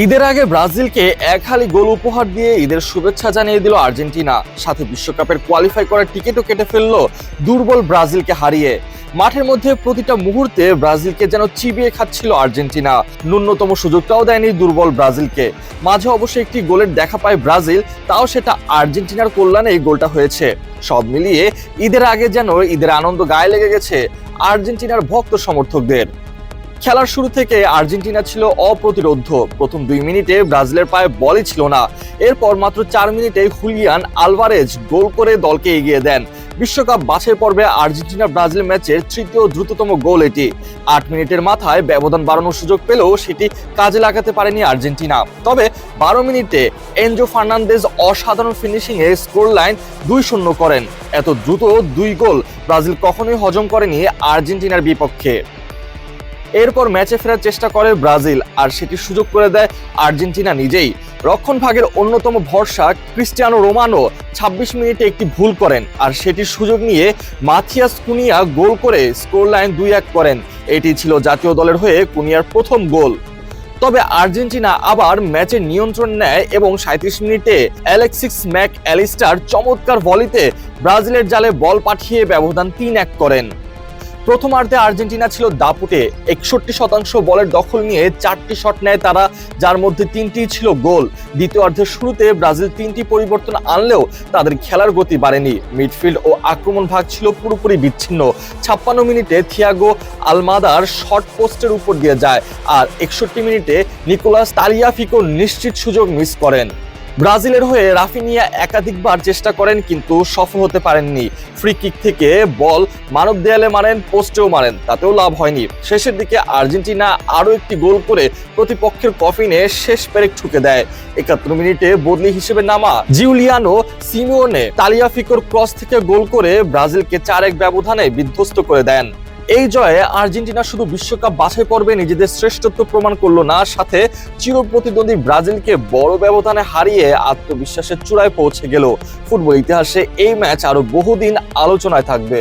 ঈদের আগে ব্রাজিলকে এক হালি গোল উপহার দিয়ে ঈদের শুভেচ্ছা জানিয়ে দিল আর্জেন্টিনা। সাথে বিশ্বকাপের কোয়ালিফাই করার টিকিটও কেটে ফেলল দুর্বল ব্রাজিলকে হারিয়ে। মাঠের মধ্যে প্রতিটা মুহূর্তে ব্রাজিলকে যেন চিবিয়ে খাচ্ছিল আর্জেন্টিনা। ন্যূনতম সুযোগটাও দেয়নি দুর্বল ব্রাজিলকে। মাঝে অবশ্যই একটি গোলের দেখা পায় ব্রাজিল, তাও সেটা আর্জেন্টিনার কল্যাণে এই গোলটা হয়েছে। সব মিলিয়ে ঈদের আগে যেন ঈদের আনন্দ গায়ে লেগে গেছে আর্জেন্টিনার ভক্ত সমর্থকদের। খেলার শুরু থেকে আর্জেন্টিনা ছিল অপ্রতিরোধ্য প্রথম দুই মিনিটে ব্রাজিলের পায়ে বলই ছিল না। এরপর মাত্র চার মিনিটে হুলিয়ান আলভারেজ গোল করে দলকে এগিয়ে দেন। বিশ্বকাপ বাছাই পর্বে আর্জেন্টিনা ব্রাজিল ম্যাচের তৃতীয় দ্রুততম গোল এটি। আট মিনিটের মাথায় ব্যবধান বাড়ানোর সুযোগ পেলেও সেটি কাজে লাগাতে পারেনি আর্জেন্টিনা। তবে বারো মিনিটে এনজো ফার্নান্দেজ অসাধারণ ফিনিশিংয়ে স্কোর লাইন দুই শূন্য করেন। এত দ্রুত দুই গোল ব্রাজিল কখনোই হজম করেনি আর্জেন্টিনার বিপক্ষে। এরপর ম্যাচে ফেরার চেষ্টা করে ব্রাজিল, আর সেটি সুযোগ করে দেয় আর্জেন্টিনা নিজেই। রক্ষণ ভাগের অন্যতম ভরসা ক্রিস্টিয়ানো রোমানো। ২৬ মিনিটে একটি ভুল করেন, আর সেটির সুযোগ নিয়ে মাথিয়াস কুনিয়া গোল করে স্কোর লাইন দুই এক করেন। এটি ছিল জাতীয় দলের হয়ে কুনিয়ার প্রথম গোল। তবে আর্জেন্টিনা আবার ম্যাচের নিয়ন্ত্রণ নেয় এবং সাঁত্রিশ মিনিটে অ্যালেক্সিক্স ম্যাক অ্যালিস্টার চমৎকার ভলিতে ব্রাজিলের জালে বল পাঠিয়ে ব্যবধান তিন এক করেন। প্রথমার্ধে আর্জেন্টিনা ছিল দাপুটে। একষট্টি শতাংশ বলের দখল নিয়ে চারটি শট নেয় তারা, যার মধ্যে তিনটি ছিল গোল। দ্বিতীয়ার্ধের শুরুতে ব্রাজিল তিনটি পরিবর্তন আনলেও তাদের খেলার গতি বাড়েনি। মিডফিল্ড ও আক্রমণ ভাগ ছিল পুরোপুরি বিচ্ছিন্ন। ছাপ্পান্ন মিনিটে থিয়াগো আলমাদার শর্ট পোস্টের উপর দিয়ে যায়, আর একষট্টি মিনিটে নিকোলাস তালিয়াফিকো নিশ্চিত সুযোগ মিস করেন। ব্রাজিলের হয়ে রাফিনিয়া একাধিকবার চেষ্টা করেন, কিন্তু সফল হতে পারেননি। ফ্রি কিক থেকে বল মানব দেয়ালে মারেন, পোস্টেও মারেন, তাতেও লাভ হয়নি। শেষের দিকে আর্জেন্টিনা আরও একটি গোল করে প্রতিপক্ষের কফিনে শেষ পেরেক ঠুকে দেয়। একাত্তর মিনিটে বদলি হিসেবে নামা জিউলিয়ানো সিমিওনে তালিয়াফিকোর ক্রস থেকে গোল করে ব্রাজিলকে চার এক ব্যবধানে বিধ্বস্ত করে দেন। এই জয়ে আর্জেন্টিনা শুধু বিশ্বকাপ বাছাই পর্বে নিজেদের শ্রেষ্ঠত্ব প্রমাণ করল না সাথে চিরপ্রতিদ্বন্দ্বী ব্রাজিলকে বড় ব্যবধানে হারিয়ে আত্মবিশ্বাসের চূড়ায় পৌঁছে গেল। ফুটবল ইতিহাসে এই ম্যাচ আরও বহুদিন আলোচনায় থাকবে।